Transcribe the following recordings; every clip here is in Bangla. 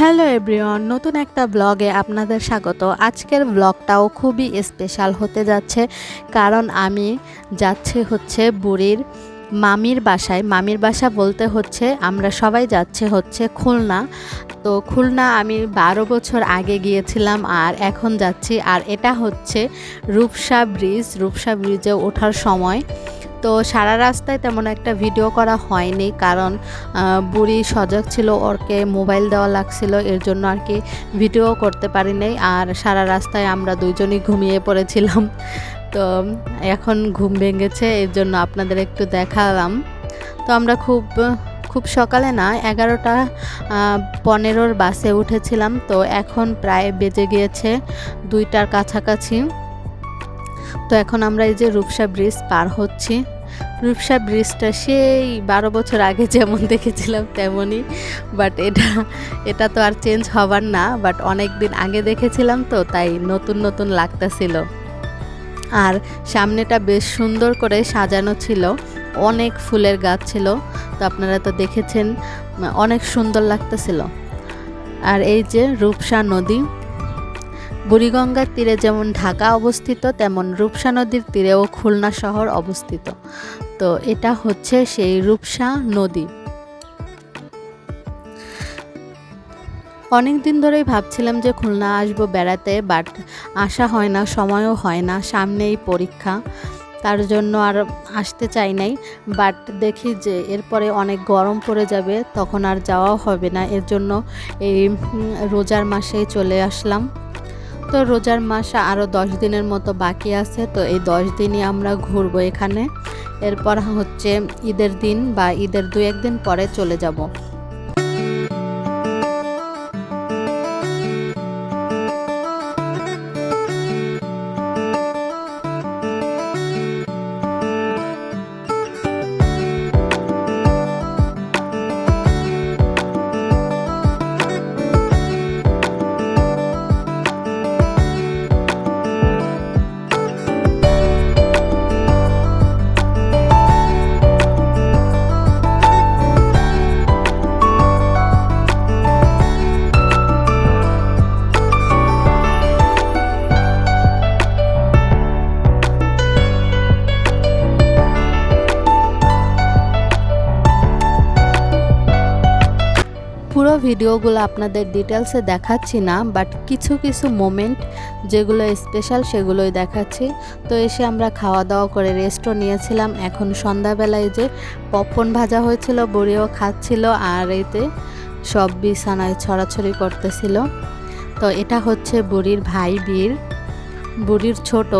হ্যালো এভরিওয়ান, নতুন একটা ব্লগে আপনাদের স্বাগত। আজকের ব্লগটাও খুবই স্পেশাল হতে যাচ্ছে, কারণ আমি যাচ্ছে হচ্ছে বুড়ির মামির বাসায়। মামির বাসা বলতে হচ্ছে আমরা সবাই যাচ্ছে হচ্ছে খুলনা। তো খুলনা আমি বারো বছর আগে গিয়েছিলাম আর এখন যাচ্ছি। আর এটা হচ্ছে রূপসা ব্রিজ। রূপসা ব্রিজে ওঠার সময় তো সারা রাস্তায় তেমন একটা ভিডিও করা হয়নি, কারণ বুড়ি সজাগ ছিল, ওরকে মোবাইল দেওয়া লাগছিল, এর জন্য আর কি ভিডিও করতে পারি নাই। আর সারা রাস্তায় আমরা দুইজনই ঘুমিয়ে পড়েছিলাম। তো এখন ঘুম ভেঙেছে, এর জন্য আপনাদের একটু দেখালাম। তো আমরা খুব খুব সকালে না, এগারোটা পনেরোর বাসে উঠেছিলাম। তো এখন প্রায় বেজে গিয়েছে দুইটার কাছাকাছি। তো এখন আমরা এই যে রূপসা ব্রিজ পার হচ্ছি। রূপসা ব্রিজটা সেই বারো বছর আগে যেমন দেখেছিলাম তেমনই বাট এটা এটা তো আর চেঞ্জ হবার না বাট অনেক দিন আগে দেখেছিলাম তো, তাই নতুন নতুন লাগতেছিল। আর সামনেটা বেশ সুন্দর করে সাজানো ছিল, অনেক ফুলের গাছ ছিল, তো আপনারা তো দেখেছেন, অনেক সুন্দর লাগতেছিল। আর এই যে রূপসা নদী বুড়িগঙ্গার তীরে যেমন ঢাকা অবস্থিত, তেমন রূপসা নদীর তীরেও খুলনা শহর অবস্থিত। তো এটা হচ্ছে সেই রূপসা নদী। অনেক দিন ধরেই ভাবছিলাম যে খুলনা আসব বেড়াতে বাট আসা হয় না, সময়ও হয় না, সামনেই পরীক্ষা। তার জন্য আর আসতে চাই নাই বাট দেখি যে এরপরে অনেক গরম পড়ে যাবে, তখন আর যাওয়াও হবে না। এর জন্য এই রোজার মাসেই চলে আসলাম। তো রোজার মাস আরও দশ দিনের মতো বাকি আছে, তো এই দশ দিনই আমরা ঘুরবো এখানে। এরপর হচ্ছে ঈদের দিন বা ঈদের দু একদিন পরে চলে যাব। ভিডিওগুলো আপনাদের ডিটেলসে দেখাচ্ছি না বাট কিছু কিছু মোমেন্ট যেগুলো স্পেশাল সেগুলোই দেখাচ্ছি। তো এসে আমরা খাওয়া দাওয়া করে রেস্টও নিয়েছিলাম। এখন সন্ধ্যাবেলায় যে পপকর্ন ভাজা হয়েছিল, বুড়িও খাচ্ছিল, আর এতে সব বিছানায় ছড়াছড়ি করতেছিল। তো এটা হচ্ছে বুড়ির ভাই বীর। বুড়ির ছোট।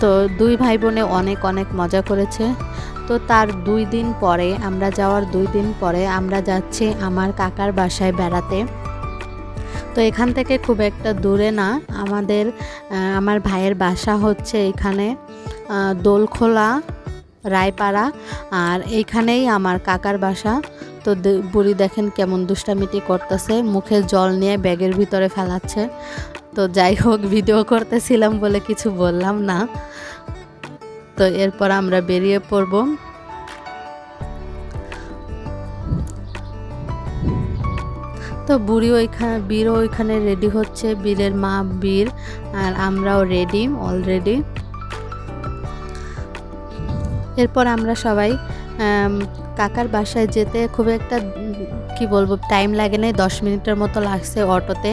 তো দুই ভাই বোনে অনেক অনেক মজা করেছে। তো তার দুই দিন পরে, আমরা যাওয়ার দুই দিন পরে আমরা যাচ্ছি আমার কাকার বাসায় বেড়াতে। তো এখান থেকে খুব একটা দূরে না, আমাদের আমার ভাইয়ের বাসা হচ্ছে এখানে দোলখোলা, রায়পাড়া, আর এইখানেই আমার কাকার বাসা। তো বুড়ি দেখেন কেমন দুষ্টামিটি করতেছে, মুখে জল নিয়ে ব্যাগের ভিতরে ফেলাচ্ছে। তো যাই হোক, ভিডিও করতেছিলাম বলে কিছু বললাম না। তো এরপর আমরা বেরিয়ে পড়ব। তো বুড়ি ওইখানে, বীরও ওইখানে রেডি হচ্ছে, বীরের মা বীর, আর আমরাও রেডি অলরেডি এরপর আমরা সবাই কাকার বাসায় যেতে খুব একটা, কি বলব টাইম লাগে নাই। দশ মিনিটের মতো লাগছে অটোতে।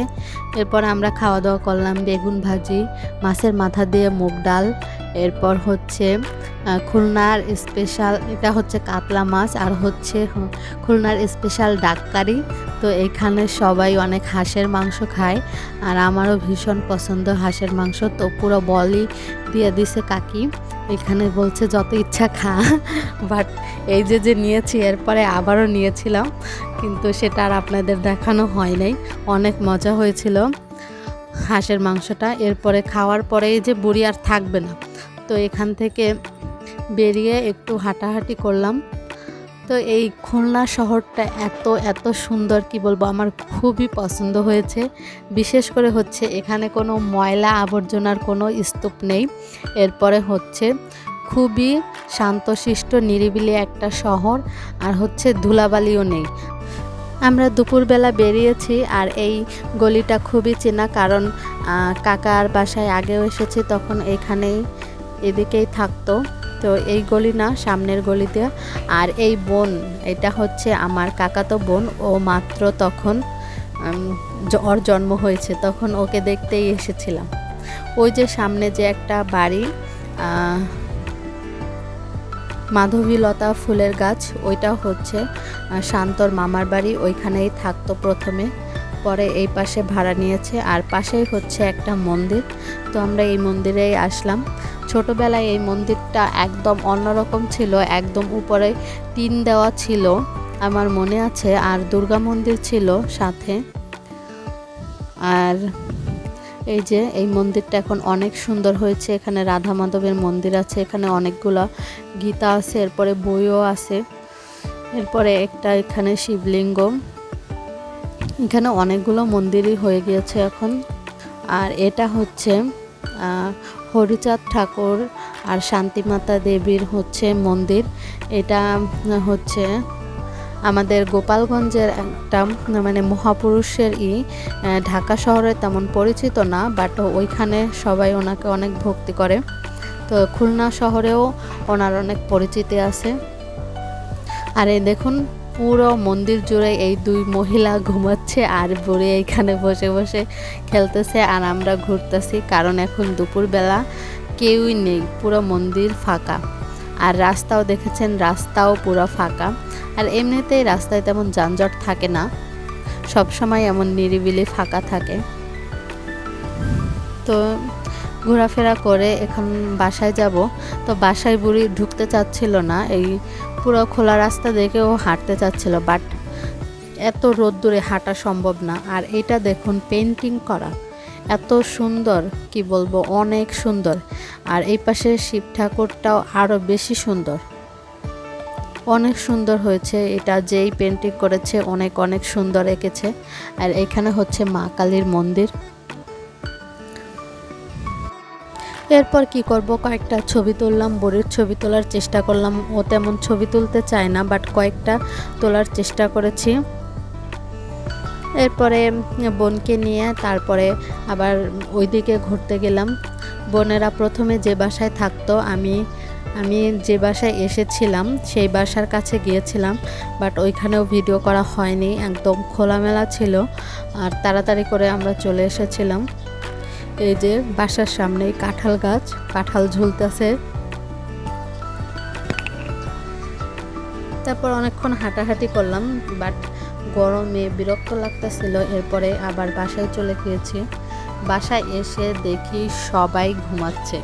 এরপর আমরা খাওয়া দাওয়া করলাম বেগুন ভাজি, মাছের মাথা দিয়ে মুগ ডাল। এরপর হচ্ছে খুলনার স্পেশাল এটা হচ্ছে কাতলা মাছ আর হচ্ছে খুলনার স্পেশাল ডাক্কারি তো এখানে সবাই অনেক হাঁসের মাংস খায় আর আমারও ভীষণ পছন্দ হাঁসের মাংস। তো পুরো বলই দিয়ে দিছে কাকি। এখানে বলছে, যত ইচ্ছা খা। বাট এই যে যে নিয়েছি, এরপরে আবারও নিয়েছিলাম। কিন্তু সেটা আর আপনাদের দেখানো হয় নাই। অনেক মজা হয়েছিল হাঁসের মাংসটা। এরপরে খাওয়ার পরে এই যে বুড়ি আর থাকবে না। তো এখান থেকে বেরিয়ে একটু হাঁটাহাঁটি করলাম। তো এই খুলনা শহরটা এত এত সুন্দর, কি বলব, আমার খুবই পছন্দ হয়েছে। বিশেষ করে হচ্ছে এখানে কোনো ময়লা আবর্জনার কোনো স্তূপ নেই। এরপরে হচ্ছে খুবই শান্তশিষ্ট, নিরিবিলি একটা শহর, আর হচ্ছে ধুলাবালিও নেই। আমরা দুপুরবেলা বেরিয়েছি, আর এই গলিটা খুবই চেনা, কারণ কাকার বাসায় আগেও এসেছি, তখন এখানেই এদিকেই থাকতো। তো এই গলি না, সামনের গলিতে। আর এই বোন, এটা হচ্ছে আমার কাকাতো বোন। ও মাত্র তখন ওর জন্ম হয়েছে। তখন ওকে দেখতেই এসেছিলাম। ওই যে সামনে যে একটা বাড়ি মাধবীলতা ফুলের গাছ, ওইটা হচ্ছে শান্তর মামার বাড়ি। ওইখানেই থাকতো প্রথমে। পরে এই পাশে ভাড়া নিয়েছে আর পাশেই হচ্ছে একটা মন্দির। তো আমরা এই মন্দিরেই আসলাম। ছোটবেলায় এই মন্দিরটা একদম অন্যরকম ছিল, একদম উপরে টিন দেওয়া ছিল, আমার মনে আছে, আর দুর্গা মন্দির ছিল সাথে। আর এই যে, এই মন্দিরটা এখন অনেক সুন্দর হয়েছে, এখানে রাধা মাধবের মন্দির আছে, এখানে অনেকগুলা গীতা আছে, এরপরে বইও আছে। এরপরে একটা এখানে শিবলিঙ্গ। এখানে অনেকগুলো মন্দিরই হয়ে গিয়েছে এখন। আর এটা হচ্ছে হরিচাঁদ ঠাকুর আর শান্তিমাতা দেবীর হচ্ছে মন্দির। এটা হচ্ছে আমাদের গোপালগঞ্জের একটা মানে মহাপুরুষের ই ঢাকা শহরে তেমন পরিচিত না বাট ওইখানে সবাই ওনাকে অনেক ভক্তি করে। তো খুলনা শহরেও ওনার অনেক পরিচিতি আছে। আর এই দেখুন পুরো মন্দির জুড়ে এই দুই মহিলা ঘুমাচ্ছে আর বুড়ি এখানে বসে বসে খেলতেছে আর আমরা ঘুরতেছি, কারণ এখন দুপুরবেলা কেউই নেই, পুরো মন্দির ফাঁকা। আর রাস্তাও দেখেছেন, রাস্তাও পুরো ফাঁকা। আর এমনিতেই রাস্তায় তেমন যানজট থাকে না সব সময় এমন নিরিবিলি ফাঁকা থাকে। তো ঘোরাফেরা করে এখন বাসায় যাব। তো বাসায় বুড়ি ঢুকতে চাচ্ছিল না, এই পুরো খোলা রাস্তা দেখেও হাঁটতে চাচ্ছিল, বাট এত রোদ্দুরে হাঁটা সম্ভব না। আর এটা দেখুন পেন্টিং করা। এত সুন্দর, কি বলব, অনেক সুন্দর। আর এই পাশে শিব ঠাকুরটাও আরও বেশি সুন্দর। অনেক সুন্দর হয়েছে এটা, যেই পেন্টিং করেছে, অনেক অনেক সুন্দর এঁকেছে। আর এখানে হচ্ছে মা কালীর মন্দির। এরপর কি করব? কয়েকটা ছবি তুললাম, বোরের ছবি তোলার চেষ্টা করলাম। ও তেমন ছবি তুলতে চায় না বাট কয়েকটা তোলার চেষ্টা করেছি। এরপরে বোনকে নিয়ে তারপরে আবার ওইদিকে ঘুরতে গেলাম। বোনেরা প্রথমে যে বাসায় থাকতো, আমি আমি যে বাসায় এসেছিলাম, সেই বাসার কাছে গিয়েছিলাম বাট ওইখানেও ভিডিও করা হয়নি, একদম খোলামেলা ছিল। আর তাড়াতাড়ি করে আমরা চলে এসেছিলাম। এই যে বাসার সামনে কাঁঠাল গাছ, কাঁঠাল ঝুলতেছে। তারপর অনেকক্ষণ হাঁটাহাঁটি করলাম বাট গরমে বিরক্ত লাগতেছিল। এরপরে আবার বাসায় চলে গিয়েছি। বাসায় এসে দেখি সবাই ঘুমাচ্ছে।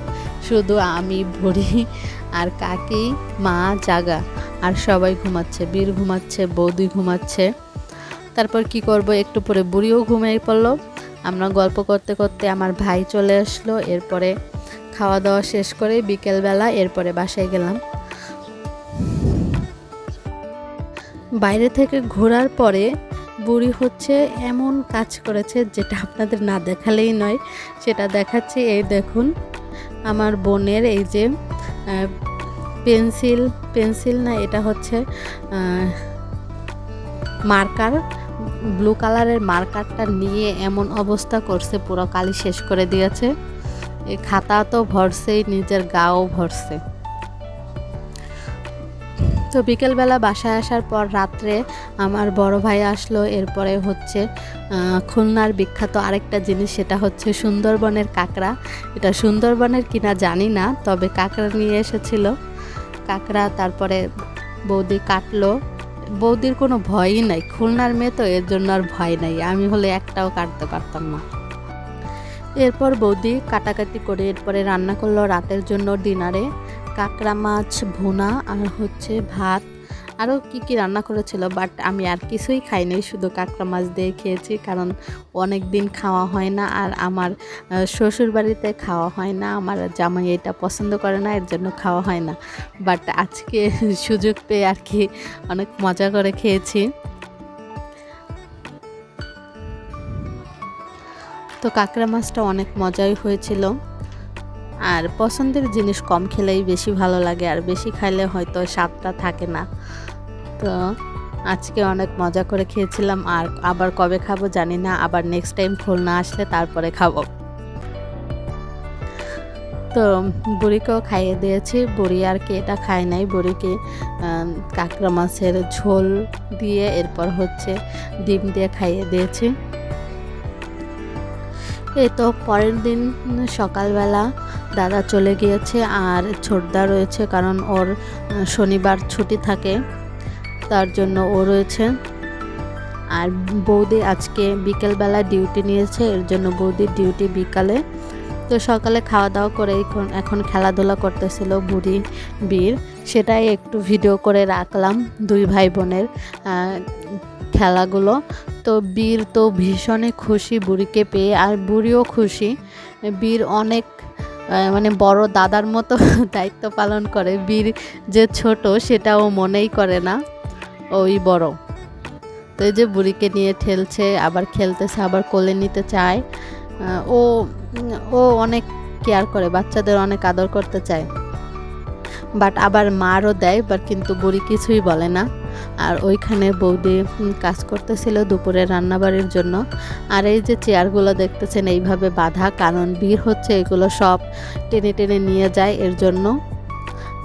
শুধু আমি ভরি আর কাকি, মা, জাগা আর সবাই ঘুমাচ্ছে। বীর ঘুমাচ্ছে, বৌদি ঘুমাচ্ছে। তারপর কি করব? একটু পরে বুড়িও ঘুমিয়ে পড়ল। আমরা গল্প করতে করতে আমার ভাই চলে আসলো, এরপরে খাওয়া দাওয়া শেষ করে বিকেলবেলা এরপরে বাসায় গেলাম। বাইরে থেকে ঘোরার পরে বুড়ি হচ্ছে এমন কাজ করেছে যেটা আপনাদের না দেখালেই নয়, সেটা দেখাচ্ছি এই দেখুন, আমার বোনের এই যে পেন্সিল পেন্সিল না এটা হচ্ছে মার্কার ব্লু কালারের মার্কারটা নিয়ে এমন অবস্থা করছে, পুরো কালি শেষ করে দিয়েছে। এই খাতা তো ভরছেই, নিজের গাও ভরছে। তো বিকেলবেলা বাসায় আসার পর রাত্রে আমার বড় ভাই আসলো, এরপরে হচ্ছে খুলনার বিখ্যাত আরেকটা জিনিস, সেটা হচ্ছে সুন্দরবনের কাঁকড়া। এটা সুন্দরবনের কিনা জানি না, তবে কাঁকড়া নিয়ে এসেছিল। কাঁকড়া তারপরে বৌদি কাটলো বৌদির কোনো ভয়ই নাই, খুলনার মেয়ে তো এর জন্য আর ভয় নাই, আমি হলে একটাও কাটতে পারতাম না। এরপর বৌদি কাটাকাটি করে এরপরে রান্না করল রাতের জন্য ডিনারে, কাঁকড়া মাছ, ভুনা আর হচ্ছে ভাত আরও কি কি রান্না করেছিল বাট আমি আর কিছুই খাইনি, শুধু কাঁকড়া মাছ দিয়ে খেয়েছি, কারণ অনেক দিন খাওয়া হয় না আর আমার শ্বশুর বাড়িতে খাওয়া হয় না, আমার জামাই এটা পছন্দ করে না, এর জন্য খাওয়া হয় না। বাট আজকে সুযোগ পেয়ে আর কি অনেক মজা করে খেয়েছি। তো কাঁকড়া মাছটা অনেক মজাই হয়েছিল। আর পছন্দের জিনিস কম খেলেই বেশি ভালো লাগে, আর বেশি খাইলে হয়তো স্বাদটা থাকে না। তো আজকে অনেক মজা করে খেয়েছিলাম আর আবার কবে খাব জানি না, আবার নেক্সট টাইম খুলনা আসলে তারপরে খাব। তো বুড়িকেও খাইয়ে দিয়েছি, বুড়ি আর কি এটা খায় নাই, বুড়িকে কাঁকড়া মাছের ঝোল দিয়ে এরপর হচ্ছে ডিম দিয়ে খাইয়ে দিয়েছি। এই তো পরের দিন সকালবেলা দাদা চলে গিয়েছে আর ছোটদা রয়েছে কারণ ওর শনিবার ছুটি থাকে। তার জন্য ও রয়েছে। আর বৌদি আজকে বিকেলবেলা ডিউটি নিয়েছে, এর জন্য বৌদির ডিউটি বিকালে। তো সকালে খাওয়া দাওয়া করে এখন এখন খেলাধুলা করতেছিল বুড়ি বীর। সেটাই একটু ভিডিও করে রাখলাম দুই ভাই বোনের খেলাগুলো। তো বীর তো ভীষণই খুশি বুড়িকে পেয়ে, আর বুড়িও খুশি। বীর অনেক মানে বড় দাদার মতো দায়িত্ব পালন করে। বীর যে ছোট সেটাও মনেই করে না। ওই বড়। তো এই যে বুড়িকে নিয়ে ঠেলছে, আবার খেলতেছে, আবার কোলে নিতে চায়। ও ও অনেক কেয়ার করে, বাচ্চাদের অনেক আদর করতে চায়। বাট আবার মারও দেয়, বাট কিন্তু বুড়ি কিছুই বলে না। আর ওইখানে বৌদি কাজ করতেছিল দুপুরে রান্নাবাড়ির জন্য। আর এই যে চেয়ারগুলো দেখতেছেন, এইভাবে বাঁধা, কারণ বীর হচ্ছে, এগুলো সব টেনে টেনে নিয়ে যায় এর জন্য।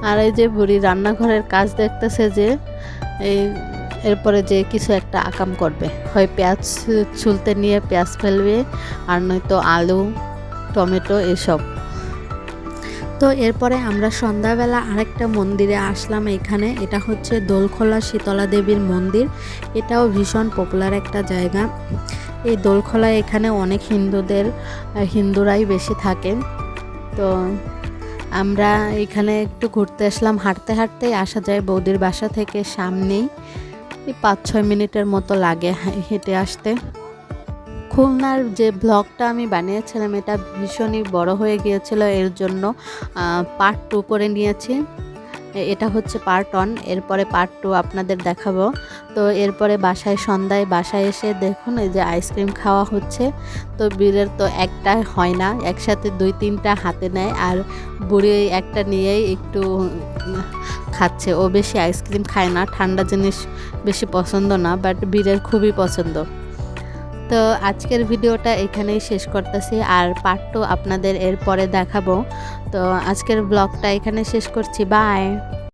আর এই যে বুড়ি রান্নাঘরের কাজ দেখতেছে যে এরপরে যে কিছু একটা আকাম করবে। হয় পেঁয়াজ ছুলতে নিয়ে পেঁয়াজ ফেলবে আর নয়তো আলু, টমেটো এসব। তো এরপরে আমরা সন্ধ্যাবেলা আরেকটা মন্দিরে আসলাম এখানে। এটা হচ্ছে দোলখোলা শীতলা দেবীর মন্দির। এটাও ভীষণ পপুলার একটা জায়গা। এই দোলখোলা এখানে অনেক হিন্দুদের, হিন্দুরাই বেশি থাকেন তো আমরা এখানে একটু ঘুরতে আসলাম। হাঁটতে হাঁটতেই আসা যায় বৌদির বাসা থেকে সামনেই। পাঁচ, ছয় মিনিটের মতো লাগে হেঁটে আসতে। খুলনার যে ব্লগটা আমি বানিয়েছিলাম, এটা ভীষণই বড় হয়ে গিয়েছিল। এর জন্য পার্ট টু করে নিয়েছি। এটা হচ্ছে পার্ট ওয়ান এরপরে পার্ট টু আপনাদের দেখাবো। তো এরপরে বাসায় সন্ধ্যায়, বাসায় এসে দেখুন, এই যে আইসক্রিম খাওয়া হচ্ছে। তো বীরের তো একটা হয় না, একসাথে দুই তিনটা হাতে নেয়, আর বুড়ি একটা নিয়েই একটু খাচ্ছে। ও বেশি আইসক্রিম খায় না, ঠান্ডা জিনিস বেশি পছন্দ না বাট বীরের খুবই পছন্দ। তো আজকের ভিডিওটা এখানেই শেষ করতেছি আর পার্ট টু আপনাদের এরপরে দেখাবো। তো আজকের ব্লগটা এখানে শেষ করছি। বাই